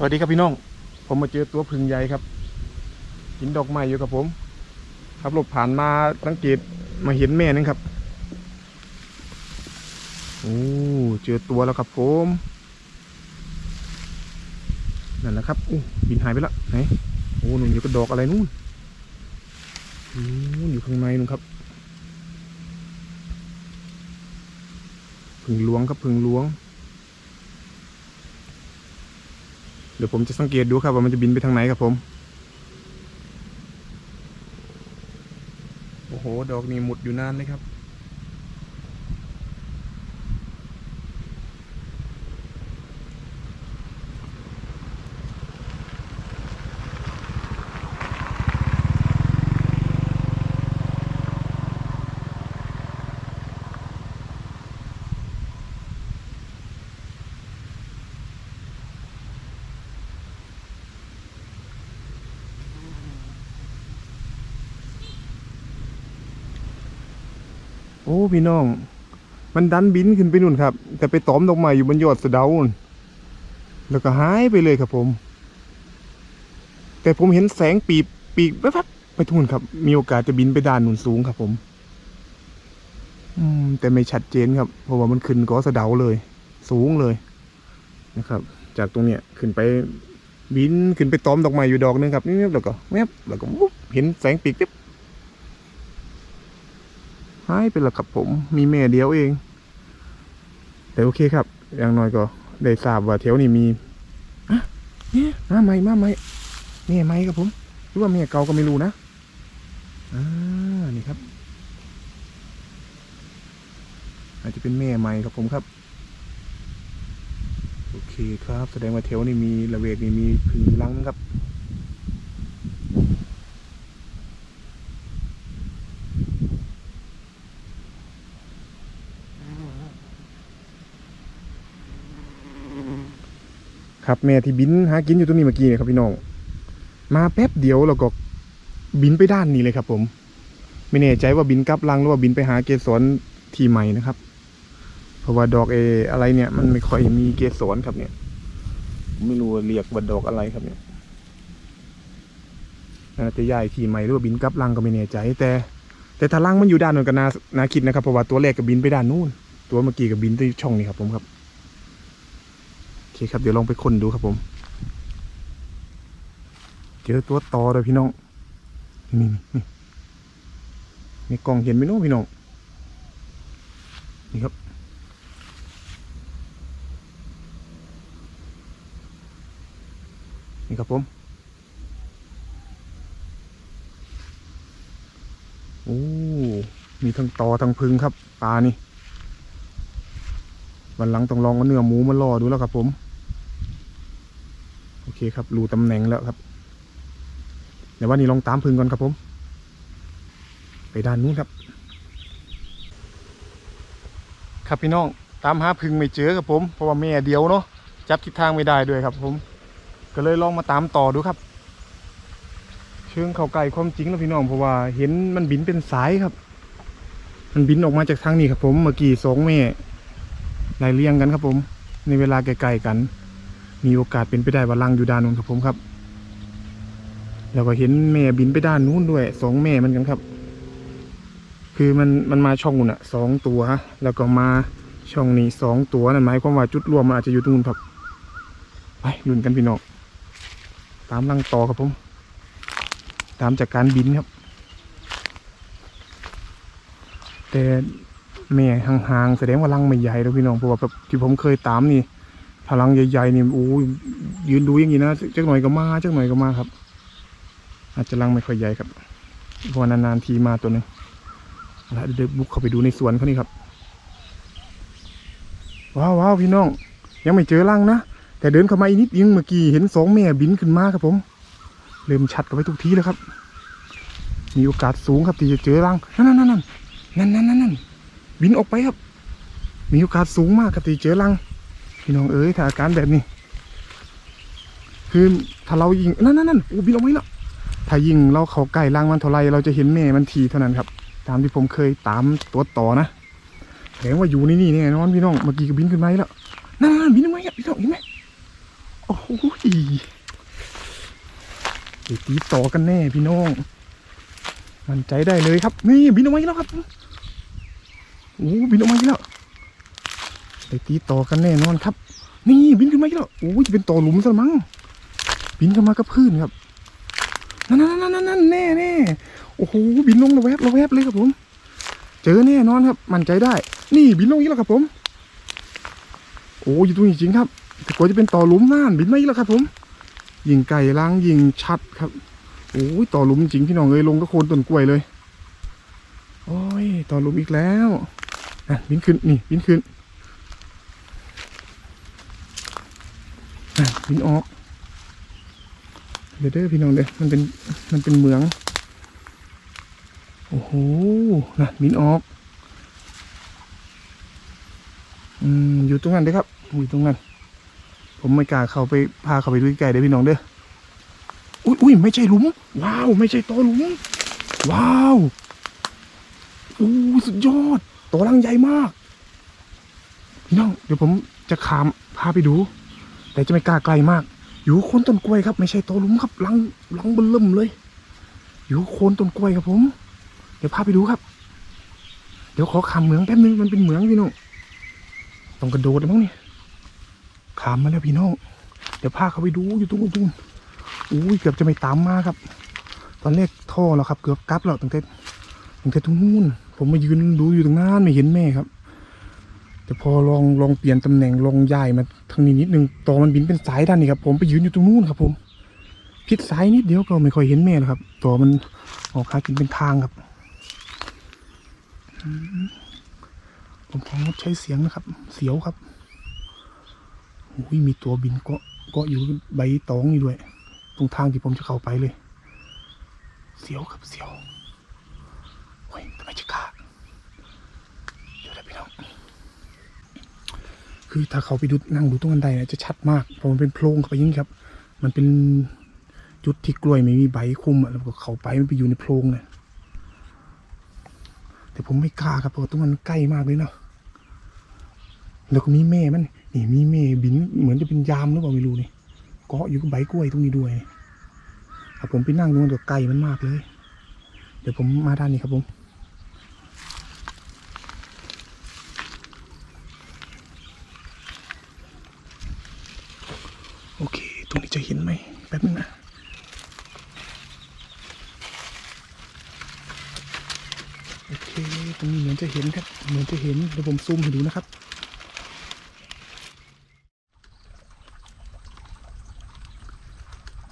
สวัสดีครับพี่น้อง ผมมาเจอตัวพึ่งใหญ่ครับกินดอกไม้อยู่กับผมขับรถผ่านมาสังเกตมาเห็นแม่นึงครับโอ้เจอตัวแล้วครับผมนั่นแหละครับอู้บินหายไปละไหนโอ้หนุ่นอยู่กับดอกอะไรนู่นนู่นอยู่ข้างในนู่นครับพึ่งหลวงครับพึ่งหลวง เดี๋ยวผมจะสังเกตดูครับว่ามันจะบินไปทางไหนครับผม โอ้โห ดอกนี้หมุดอยู่นานเลยครับ อ้พี่น้อง มันดันบินขึ้นไปนู่นครับ แต่ไปตอมดอกไม้อยู่บนยอดสะเดานู่นแล้วก็หายไปเลยครับผม แต่ผมเห็นแสงปีบปีกแวบๆไปทุ่นครับ มีโอกาสจะบินไปด้านนู่นสูงครับ ผม อืม แต่ไม่ชัดเจนครับ เพราะว่ามันขึ้นก็สะเดาเลย สูงเลยนะครับ จากตรงเนี้ยขึ้นไปบินขึ้นไปตอมดอกไม้อยู่ดอกนึงครับนี่แล้วก็แวบแล้วก็เห็นแสงปีกปิ๊บ หายไปแล้วครับผมมีแม่เดียวเอง แต่โอเคครับ อย่างน้อยก็ได้ทราบว่าแถวนี้มีอะเนี่ยมาใหม่มาใหม่แม่ใหมครับผมหรือว่าแม่เก่าก็ไม่รู้นะอ่านี่ครับ อาจจะเป็นแม่ใหม่ครับผมครับโอเคครับ แสดงว่าแถวนี้มีระเวกนี่มีผึ่งลังครับ ครับแม่ที่บินหากินอยู่ตรงนี้เมื่อกี้เนี่ยครับพี่น้อง มาแป๊บเดียวแล้วก็บินไปด้านนี้เลยครับ ผม ไม่แน่ใจว่าบินกลับลังหรือว่าบินไปหาเกสรที่ใหม่นะครับ เพราะว่าดอกเออะไรเนี่ย มันไม่ค่อยมีเกสรครับเนี่ย ไม่รู้เรียกว่าดอกอะไรครับเนี่ยน่าจะย้ายที่ใหม่หรือว่าบินกลับลังก็ไม่แน่ใจ แต่ แต่ถ้าลังมันอยู่ด้านนู้นก็น่าน่าคิดนะครับเพราะว่าตัวแรกก็บินไปด้านนู้นตัวเมื่อกี้ก็บินไปช่องนี้ครับผมครับ เคครับเดี๋ยวลองไปค้นดูครับผม เจอตัวต่อเลยพี่น้องนี่นี่นี่ในกล่องเห็นไหมน้องพี่น้องนี่ครับนี่ครับผมโอ้มีทั้งตอทั้งพึ่งครับปลานี่วันหลังต้องลองเอาเนื้อหมูมาล่อดูแล้วครับผม เคครับรู้ตำแหน่งแล้วครับเดี๋ยววันนี้ลองตามพึ่งก่อนครับผม ไปด้านนู้นครับ ครับพี่น้องตามหาพึ่งไม่เจอครับผม เพราะว่าแม่เดียวเนาะจับทิศทางไม่ได้ด้วยครับ ผม ก็เลยลองมาตามต่อดูครับ เชิงเขาใกล้ความจริงแล้วพี่น้องเพราะว่าเห็นมันบินเป็นสายครับ มันบินออกมาจากทางนี้ครับผมเมื่อกี้สองแม่ไล่เลี่ยงกันครับผม ในเวลาใกลๆกัน มีโอกาสเป็นไปได้ว่าลังอยู่ด้านนู้นครับผมครับ แล้วก็เห็นแม่บินไปด้านนู้นด้วยสองแม่เหมันกันครับ คือมันมันมาช่องนู้นอะสองตัว แล้วก็มาช่องนี้สองตัวนั่นหมายความว่าจุดรวมมันอาจจะอยู่ตรงนู้นครับไปลุ้นกันพี่น้องตามลังต่อครับผม ตามจากการบินครับ แต่แม่ห่างๆแสดงว่ารังไม่ใหญ่แล้วพี่น้องเพราะว่าแบบที่ผมเคยตามนี่ ถ้ารังใหญ่ๆนี่โอ้ยืนดูอย่างนี้นะจักหน่อยก็มาจักหน่อยก็มาครับ อาจจะรังไม่ค่อยใหญ่ครับเพราะว่านานๆทีมาตัวหนึ่งแล้วเดี๋ยวบุกเข้าไปดูในสวนเขานี่ครับว้าวว้าวพี่น้อง ยังไม่เจอรังนะแต่เดินเข้ามาอีกนิดยังเมื่อกี้เห็นสองแม่บินขึ้นมาครับผม เริ่มชัดกันไปทุกทีแล้วครับ มีโอกาสสูงครับที่จะเจอรังนั่นนั่นนั่นนั่นนั่นนั่นนั่นบินออกไปครับ มีโอกาสสูงมากครับที่เจอรัง พี่น้องเอ๋ยถ้าอาการแบบนี้ คือถ้าเรายิงนั่นนั่นนั่นโอ้บินออกไปแล้วถ้ายิงเราเขาใกล้รังมันเท่าไรเราจะเห็นแม่มันทีเท่านั้นครับ ตามที่ผมเคยตามตัวต่อนะแสดงว่าอยู่นี่นี่แน่นอนพี่น้องเมื่อกี้ก็บินขึ้นมาแล้วนั่นนั่นบินขึ้นมาแล้วพี่น้องเห็นไหมโอ้โหเดี๋ยตีต่อกันแน่พี่น้องมั่นใจได้เลยครับนี่บินออกมาแล้วครับโอ้บินออกมาแล้ว ไปตีต่อกันแน่นอนครับ นี่บินขึ้นมาอีกแล้วโอ้จะเป็นต่อหลุมซะมั้งบินเข้ามากับพื้นครับนั่นนั่นนั่นนั่นแน่แน่โอ้โหบินลงระแวบระแวบเลยครับผม เจอแน่นอนครับ มั่นใจได้ นี่บินลงอีกแล้วครับผม โอ้อยู่ตรงนี้จริงครับแต่กว่าจะเป็นต่อหลุมน่านบินมาอีกแล้วครับ ผมยิงไก่ล้างยิงชัดครับโอ้ยต่อหลุมจริงพี่น้องเอ้ยลงก็โคนต้นกล้วยเลย โอ้ยต่อหลุมอีกแล้วอะบินขึ้นนี่บินขึ้น อะบินออกเดี๋ยวเด้อพี่น้องเด้อมันเป็นมันเป็นเหมือง โอ้โหนะบินออกอืมอยู่ตรงนั้นเด้อครับอยู่ตรงนั้น ผมไม่กล้าเข้าไปพาเข้าไปดูใกล้ๆเด้อพี่น้องเด้ออุ้ยอุ้ยไม่ใช่หลุม ว้าว ไม่ใช่ตอหลุม ว้าวโอ้สุดยอดตัวรังใหญ่มาก พี่น้อง เดี๋ยวผมจะขามพาไปดู แต่จะไม่กล้าไกลมาก อยู่โคนต้นกล้วยครับ ไม่ใช่ตอหลุมครับรังรังเบนเริ่มเลย อยู่โคนต้นกล้วยครับผม เดี๋ยวพาไปดูครับ เดี๋ยวขอขามเหมืองแป๊บนึงมันเป็นเหมืองพี่น้องต้องกระโดดเลยมั้งเนี่ยขามมาแล้วพี่น้องเดี๋ยวพาเขาไปดูอยู่ตรงนู้นตรงนู้นอุ้ยเกือบจะไม่ตามมาครับ ตอนแรกท่อแล้วครับ เกือบกลับแล้วตั้งแต่ตั้งแต่ตรงนู้นผมมายืนดูอยู่ตรงนั้นไม่เห็นแม่ครับ แต่พอลองลองเปลี่ยนตำแหน่งลองย้ายมาทางนี้นิดนึงตอมันบินเป็นสายด้านนี้ครับผมไปยืนอยู่ตรงนู้นครับผมพิดสายนิดเดียวก็ไม่ค่อยเห็นแม่แล้วครับตอมันออกหากินเป็นทางครับอืมผมของดใช้เสียงนะครับ เสียวครับอุ้ยมีตัวบินเกาะเกาะอยู่ใบตองนี่ด้วย ตรงทางที่ผมจะเข้าไปเลย เสียวครับเสียวโอ้ยทำไมจะขาดเดี๋ยวนะพี่น้อง คือถ้าเขาไปดูนั่งดูตรงบันไดเนี่ยจะชัดมากเพราะมันเป็นโพรงเข้าไปยิ่งครับ มันเป็นจุดที่กล้วยไม่มีใบคุมอะแล้วก็เขาไปมันไปอยู่ในโพรงเนี่ยแต่ผมไม่กล้าครับเพราะตรงนั้นใกล้มากเลยเนาะแล้วก็มีแม่มันนี่มีแม่บินเหมือนจะเป็นยามหรือเปล่าไม่รู้นี่เกาะอยู่กับใบกล้วยตรงนี้ด้วยครับผมไปนั่งตรงนั้นกับไก่มันมากเลย เดี๋ยวผมมาด้านนี้ครับผม โอเค ตรงนี้จะเห็นไหมแป๊บนึงนะ โอเค ตรงนี้เหมือนจะเห็นครับ เหมือนจะเห็น เดี๋ยวผมซูมให้ดูนะครับ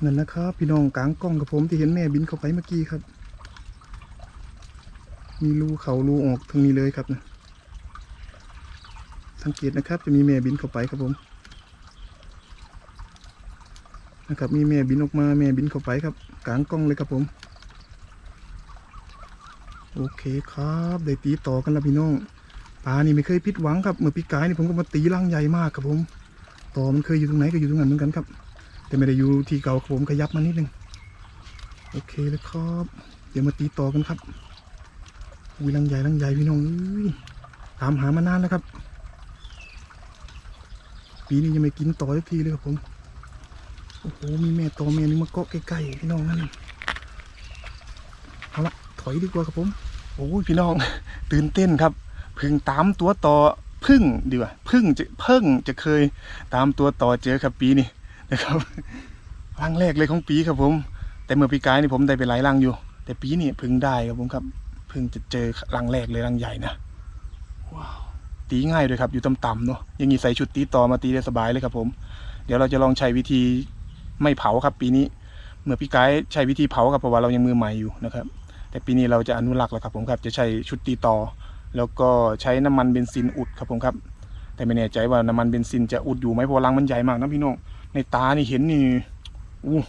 นั่นนะครับ พี่น้องกลางกล้องกับผมที่เห็นแม่บินเข้าไปเมื่อกี้ครับ มีรูเขารูออกทางนี้เลยครับนะสังเกตนะครับ จะมีแม่บินเข้าไปครับผมนะครับมีแม่บินออกมาแม่บินเข้าไปครับ กลางกล้องเลยครับผม โอเคครับได้ตีต่อกันแล้วพี่น้องปลานี่ไม่เคยผิดหวังครับเมื่อปีกายนี่ผมก็มาตีรังใหญ่มากครับผมต่อมันเคยอยู่ตรงไหนก็อยู่ตรงนั้นเหมือนกันครับ แต่ไม่ได้อยู่ที่เก่าครับผมขยับมานิดนึงโอเคเลยครับ เดี๋ยวมาตีต่อกันครับอุ้ยลังใหญ่ลังใหญ่พี่น้องตามหามานานแล้วครับ ปีนี้ยังไม่กินต่อสักทีเลยครับผมโอ้โหมีแม่ต่อแม่นึงมาเกาะใกล้ๆพี่น้องนั่นเอาละ อยดีกว่าครับผมโอ้ยพี่น้อง ตื่นเต้นครับเพึ่งตามตัวต่อพึ่งดีกว่าพึ่งจะเพิ่งจะเคยตามตัวต่อเจอครับปีนี้นะครับรังแรกเลยของปีครับผม แต่เมื่อปีกายนี่ผมได้ไปหลายรังอยู่ แต่ปีนี้เพิ่งได้ครับผมครับเพิ่งจะเจอรังแรกเลยรังใหญ่นะว้าวตีง่ายด้วยครับอยู่ต่ำๆเนาะอยังงี้ใส่ชุดตีต่อมาตีได้สบายเลยครับผม เดี๋ยวเราจะลองใช้วิธีไม่เผาครับปีนี้ เมื่อปีกายใช้วิธีเผาครับเพราะว่าเรายังมือใหม่อยู่นะครับ แต่ปีนี้เราจะอนุรักษ์แล้วครับผมครับจะใช้ชุดตีต่อ แล้วก็ใช้น้ำมันเบนซินอุดครับผมครับ แต่ไม่แน่ใจว่าน้ำมันเบนซินจะอุดอยู่ไหมเพราะว่ารังมันใหญ่มากนะพี่น้องในตานี่เห็นนี่อู้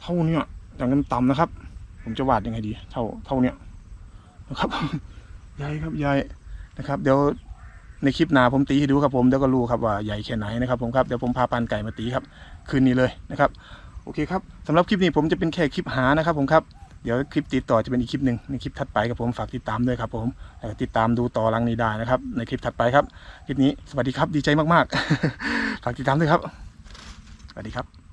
เท่าเนี้ยอย่างนั้นต่ำนะครับ ผมจะวาดยังไงดี เท่าเท่าเนี้ยนะครับใหญ่ครับใหญ่นะครับ เดี๋ยวในคลิปหน้าผมตีให้ดูครับผมเดี๋ยวก็รู้ครับว่าใหญ่แค่ไหนนะครับผมครับเดี๋ยวผมพาปานไก่มาตีครับ คืนนี้เลยนะครับ โอเคครับสำหรับคลิปนี้ผมจะเป็นแค่คลิปหานะครับผมครับ เดี๋ยวคลิปติดต่อจะเป็นอีกคลิปหนึ่งในคลิปถัดไปครับผมฝากติดตามด้วยครับผมแล้วก็ติดตามดูต่อรังนี้ได้นะครับ ในคลิปถัดไปครับ คลิปนี้สวัสดีครับดีใจมากๆ ฝากติดตามด้วยครับ สวัสดีครับ